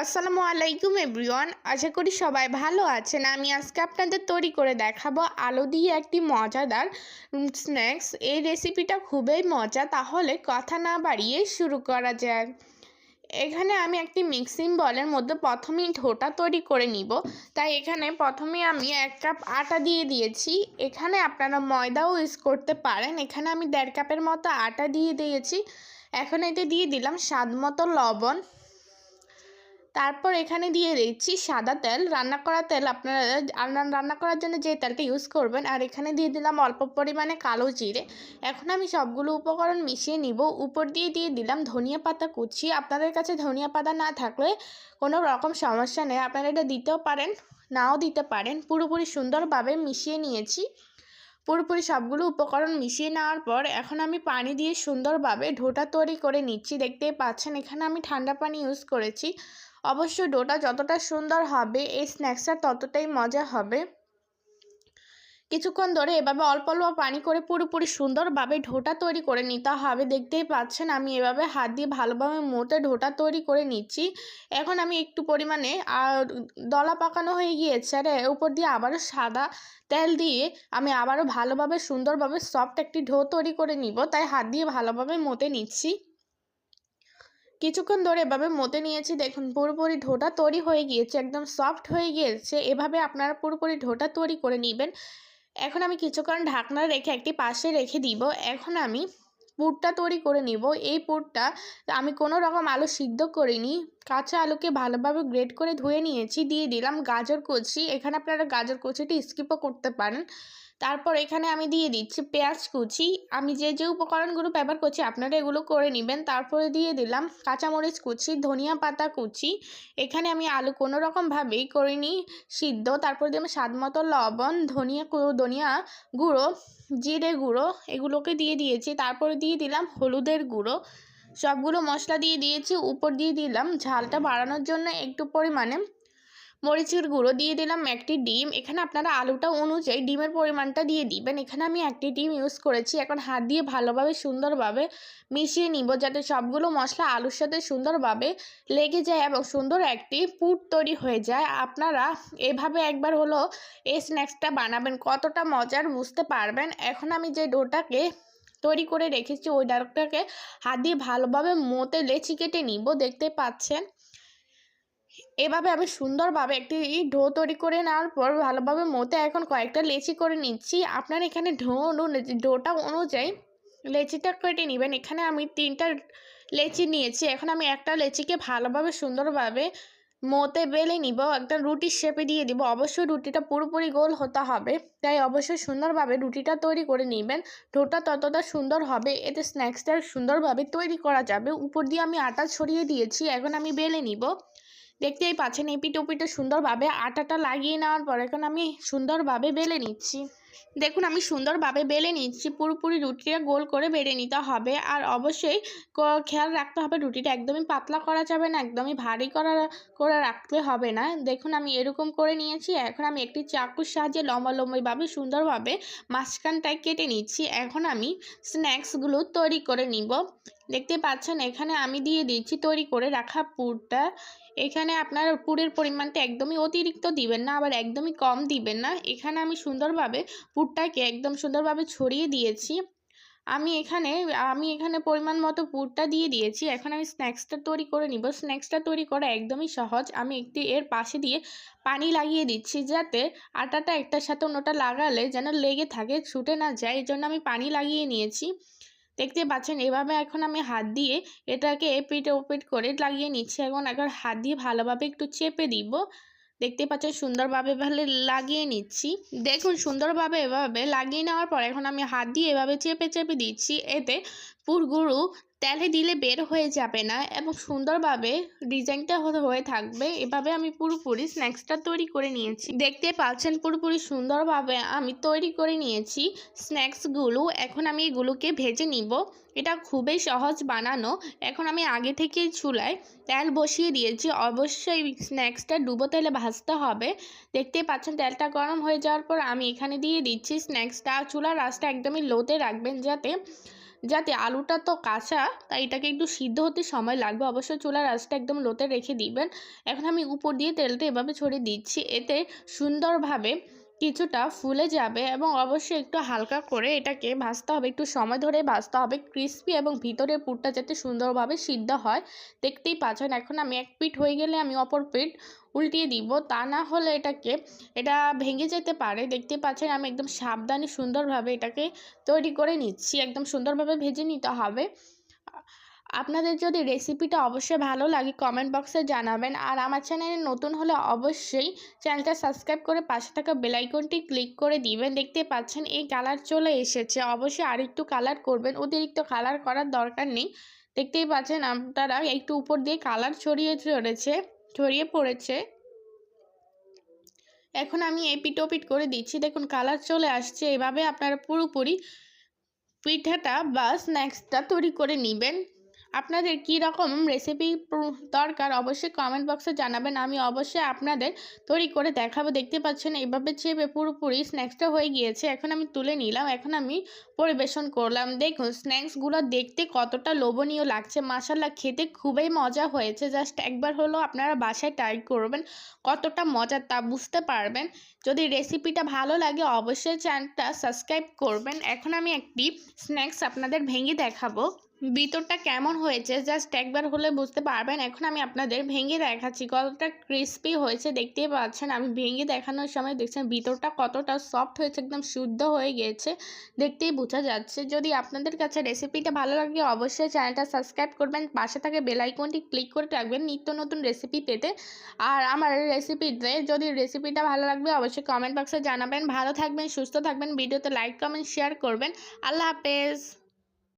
আসসালামু আলাইকুম এভরিওয়ান। আশা করি সবাই ভালো আছেন। আমি আজকে আপনাদের তৈরি করে দেখাবো আলু দিয়ে একটি মজাদার স্ন্যাক্স এই রেসিপিটা খুবই মজা। তাহলে কথা না বাড়িয়ে শুরু করা যাক। এখানে আমি একটি মিক্সিং বলের মধ্যে প্রথমেই ঢোটা তৈরি করে নিব। তাই এখানে প্রথমে আমি এক কাপ আটা দিয়ে দিয়েছি। এখানে আপনারা ময়দাও ইউজ করতে পারেন। এখানে আমি দেড় কাপের মতো আটা দিয়ে দিয়েছি। এখন এতে দিয়ে দিলাম স্বাদ মতো লবণ। তারপর এখানে দিয়ে দিচ্ছি সাদা তেল। রান্না করা তেল আপনারা রান্না করার জন্য যে তেলটা ইউজ করবেন, আর এখানে দিয়ে দিলাম অল্প পরিমাণে কালো জিরে। এখন আমি সবগুলো উপকরণ মিশিয়ে নিব। উপর দিয়ে দিয়ে দিলাম ধনিয়া পাতা কুচি। আপনাদের কাছে ধনিয়া পাতা না থাকলে কোনো রকম সমস্যা নেই। আপনারা এটা দিতেও পারেন, নাও দিতে পারেন। পুরোপুরি সুন্দরভাবে মিশিয়ে নিয়েছি। পুরোপুরি সবগুলো উপকরণ মিশিয়ে নেওয়ার পর এখন আমি পানি দিয়ে সুন্দরভাবে ঢোটা তৈরি করে নিচ্ছি। দেখতেই পাচ্ছেন, এখানে আমি ঠান্ডা পানি ইউজ করেছি। অবশ্য ডোটা যতটা সুন্দর হবে, এই স্ন্যাক্সটা ততটাই মজা হবে। কিছুক্ষণ ধরে এভাবে অল্প অল্প পানি করে পুরোপুরি সুন্দরভাবে ঢোটা তৈরি করে নিতে হবে। দেখতেই পাচ্ছেন, আমি এভাবে হাত দিয়ে ভালোভাবে মোটে ঢোটা তৈরি করে নিচ্ছি। এখন আমি একটু পরিমাণে দলা পাকানো হয়ে গিয়েছে, আর উপর দিয়ে আবারও সাদা তেল দিয়ে আমি আবারও ভালোভাবে সুন্দরভাবে সফট একটি ঢো তৈরি করে নিব। তাই হাত দিয়ে ভালোভাবে মতে নিচ্ছি। কিছুক্ষণ ধরে এভাবে মতে নিয়েছি, দেখুন, পুরোপুরি ঢোটা তৈরি হয়ে গিয়েছে, একদম সফট হয়ে গিয়েছে। এভাবে আপনারা পুরোপুরি ঢোটা তৈরি করে নেবেন। এখন আমি কিছুক্ষণ ঢাকনা রেখে একটি পাশে রেখে দিব। এখন আমি পুরটা তৈরি করে নিব। এই পুরটা আমি কোনো রকম আলু সিদ্ধ করিনি। কাঁচা আলুকে ভালোভাবে গ্রেড করে ধুয়ে নিয়েছি। দিয়ে দিলাম গাজর কুচি। এখানে আপনারা গাজর কুচিটি স্কিপও করতে পারেন। তারপর এখানে আমি দিয়ে দিচ্ছি পেঁয়াজ কুচি। আমি যে যে উপকরণগুলো ব্যবহার করছি আপনারা এগুলো করে নেবেন। তারপরে দিয়ে দিলাম কাঁচামরিচ কুচি, ধনিয়া পাতা কুচি। এখানে আমি আলু কোনো রকমভাবেই করিনি, সিদ্ধ। তারপরে দিলাম স্বাদ মতো লবণ, ধনিয়া ধনিয়া গুঁড়ো, জিরে গুঁড়ো এগুলোকে দিয়ে দিয়েছি। তারপরে দিয়ে দিলাম হলুদের গুঁড়ো। সবগুলো মশলা দিয়ে দিয়েছি। উপর দিয়ে দিলাম ঝালটা বাড়ানোর জন্য একটু পরিমাণে মরিচের গুঁড়ো দিয়ে দিলাম একটি ডিম। এখানে আপনারা আলুটা অনুযায়ী ডিমের পরিমাণটা দিয়ে দিবেন। এখানে আমি একটি ডিম ইউজ করেছি। এখন হাত দিয়ে ভালোভাবে সুন্দরভাবে মিশিয়ে নিব যাতে সবগুলো মশলা আলুর সাথে সুন্দরভাবে লেগে যায় এবং সুন্দর একটি পুট তৈরি হয়ে যায়। আপনারা এভাবে একবার হলো এই স্ন্যাক্সটা বানাবেন। কতটা মজার বুঝতে পারবেন। এখন আমি যে ডোটাকে তৈরি করে রেখেছি, ওই ডালটাকে হাত দিয়ে ভালোভাবে মতে লেচি কেটে নিব। দেখতে পাচ্ছেন? এভাবে আমি সুন্দরভাবে একটি ঢো তৈরি করে নেওয়ার পর ভালোভাবে মতে এখন কয়েকটা লেচি করে নিচ্ছি। আপনার এখানে ঢো ঢোটা অনুযায়ী লেচিটা কেটে নেবেন। এখানে আমি তিনটা লেচি নিয়েছি। এখন আমি একটা লেচিকে ভালোভাবে সুন্দরভাবে মতে বেলে নিব। একটা রুটির শেপে দিয়ে দিব। অবশ্যই রুটিটা পুরোপুরি গোল হতে হবে। তাই অবশ্যই সুন্দরভাবে রুটিটা তৈরি করে নেবেন। ঢোটা ততটা সুন্দর হবে, এতে স্ন্যাক্সটা সুন্দরভাবে তৈরি করা যাবে। উপর দিয়ে আমি আটা ছড়িয়ে দিয়েছি। এখন আমি বেলে নিব। দেখতেই পাচ্ছেন এপিট ওপিটে সুন্দরভাবে আটাটা লাগিয়ে নেওয়ার পর এখন আমি সুন্দরভাবে বেলে নিচ্ছি। দেখুন, আমি সুন্দরভাবে বেলে নিচ্ছি। পুরোপুরি রুটিটা গোল করে বেড়ে নিতে হবে। আর অবশ্যই খেয়াল রাখতে হবে, রুটিটা একদমই পাতলা করা যাবে না, একদমই ভারী করা, করে রাখতে হবে না। দেখুন, আমি এরকম করে নিয়েছি। এখন আমি একটি চাকুর সাহায্যে লম্বা লম্বাইভাবে সুন্দরভাবে মাঝখানটায় কেটে নিচ্ছি। এখন আমি স্ন্যাক্সগুলো তৈরি করে নিব। দেখতে পাচ্ছেন, এখানে আমি দিয়ে দিচ্ছি তৈরি করে রাখা পুরটা। এখানে আপনার পুরের পরিমাণটা একদমই অতিরিক্ত দিবেন না, আবার একদমই কম দিবেন না। এখানে আমি সুন্দরভাবে পুরটাকে একদম সুন্দরভাবে ছড়িয়ে দিয়েছি। আমি এখানে আমি এখানে পরিমাণ মতো পুরটা দিয়ে দিয়েছি। এখন আমি স্ন্যাক্সটা তৈরি করে নিব। স্ন্যাক্সটা তৈরি করা একদমই সহজ। আমি একটি এর পাশে দিয়ে পানি লাগিয়ে দিচ্ছি যাতে আটাটা একটার সাথে অন্যটা লাগালে যেন লেগে থাকে, ছুটে না যায়। এই জন্য আমি পানি লাগিয়ে নিয়েছি। দেখতে পাচ্ছেন, এভাবে এখন আমি হাত দিয়ে এটাকে এপিট ওপিট করে লাগিয়ে নিচ্ছি। এখন এখন হাত দিয়ে ভালোভাবে একটু চেপে দিব। দেখতে পাচ্ছেন সুন্দরভাবে এভাবে লাগিয়ে নিচ্ছি। দেখুন, সুন্দরভাবে এভাবে লাগিয়ে নেওয়ার পর এখন আমি হাত দিয়ে এভাবে চেপে চেপে দিচ্ছি। এতে পুরগুরু তেলে দিলে বের হয়ে যাবে না এবং সুন্দরভাবে ডিজাইনটা হয়ে থাকবে। এভাবে আমি পুরোপুরি স্ন্যাক্সটা তৈরি করে নিয়েছি। দেখতে পাচ্ছেন পুরোপুরি সুন্দরভাবে আমি তৈরি করে নিয়েছি স্ন্যাক্সগুলো। এখন আমি এগুলোকে ভেজে নিব। এটা খুবই সহজ বানানো। এখন আমি আগে থেকেই চুলায় তেল বসিয়ে দিয়েছি। অবশ্যই স্ন্যাক্সটা ডুবো তেলে ভাজতে হবে। দেখতে পাচ্ছেন তেলটা গরম হয়ে যাওয়ার পর আমি এখানে দিয়ে দিচ্ছি স্ন্যাক্সটা। চুলার রাসটা একদমই লোতে রাখবেন যাতে যাতে আলুটা তো কাঁচা, তাই এটাকে একটু সিদ্ধ হতে সময় লাগবে। অবশ্যই চুলার আঁচটা একদম লোতে রেখে দিবেন। এখন আমি উপর দিয়ে তেলটা এভাবে ছড়িয়ে দিচ্ছি। এতে সুন্দরভাবে কিছুটা ফুলে যাবে এবং অবশ্যই একটু হালকা করে এটাকে ভাজতে হবে। একটু সময় ধরে ভাজতে হবে। ক্রিস্পি এবং ভিতরের পুরটা যাতে সুন্দরভাবে সিদ্ধ হয়। দেখতেই পাচ্ছেন, এখন আমি এক পিঠ হয়ে গেলে আমি অপর পিঠ উল্টিয়ে দিব। তা না হলে এটাকে, এটা ভেঙে যেতে পারে। দেখতে পাচ্ছেন, আমি একদম সাবধানে সুন্দরভাবে এটাকে তৈরি করে নিচ্ছি। একদম সুন্দরভাবে ভেজে নিতে হবে। আপনাদের যদি রেসিপিটা অবশ্যই ভালো লাগে কমেন্ট বক্সে জানাবেন। আর আমার চ্যানেলে নতুন হলে অবশ্যই চ্যানেলটা সাবস্ক্রাইব করে পাশে থাকা বেলাইকনটি ক্লিক করে দিবেন। দেখতে পাচ্ছেন, এই কালার চলে এসেছে। অবশ্যই আরেকটু কালার করবেন। অতিরিক্ত কালার করার দরকার নেই। দেখতেই পাচ্ছেন, আপনারা একটু উপর দিয়ে কালার ছড়িয়ে চড়েছে, ছড়িয়ে পড়েছে। এখন আমি এই পিটোপিট করে দিচ্ছি। দেখুন কালার চলে আসছে। এভাবে আপনারা পুরোপুরি পিঠাটা বা স্ন্যাক্সটা তৈরি করে নেবেন। আপনাদের কী রকম রেসিপি দরকার অবশ্যই কমেন্ট বক্সে জানাবেন। আমি অবশ্যই আপনাদের তৈরি করে দেখাবো। দেখতে পাচ্ছেন, এভাবে চেপে পুরোপুরি স্ন্যাক্সটা হয়ে গিয়েছে। এখন আমি তুলে নিলাম। এখন আমি পরিবেশন করলাম। দেখুন স্ন্যাক্সগুলো দেখতে কতটা লোভনীয় লাগছে। মাসাল্লা খেতে খুবই মজা হয়েছে। জাস্ট একবার হলো আপনারা বাসায় ট্রাই করবেন। কতটা মজা তা বুঝতে পারবেন। যদি রেসিপিটা ভালো লাগে, অবশ্যই চ্যানেলটা সাবস্ক্রাইব করবেন। এখন আমি একটি স্ন্যাক্স আপনাদের ভেঙে দেখাবো। ভিতরটা কেমন হয়েছে? জাস্ট একবার হলে বুঝতে পারবেন। এখন আমি আপনাদের ভেঙে দেখাচ্ছি। কতটা ক্রিস্পি হয়েছে, দেখতেই পাচ্ছেন। আমি ভেঙে দেখানোর সময় দেখছেন ভিতরটা কতটা সফট হয়েছে, একদম শুদ্ধ হয়ে গিয়েছে দেখতেই বোঝা যাচ্ছে। যদি আপনাদের কাছে রেসিপিটা ভালো লাগে, অবশ্যই চ্যানেলটা সাবস্ক্রাইব করবেন। পাশে থাকে বেলাইকনটি ক্লিক করে রাখবেন নিত্য নতুন রেসিপি পেতে। আর আমার রেসিপিতে যদি রেসিপিটা ভালো লাগবে, অবশ্যই কমেন্ট বক্সে জানাবেন। ভালো থাকবেন, সুস্থ থাকবেন। ভিডিওতে লাইক কমেন্ট শেয়ার করবেন। আল্লাহ হাফেজ।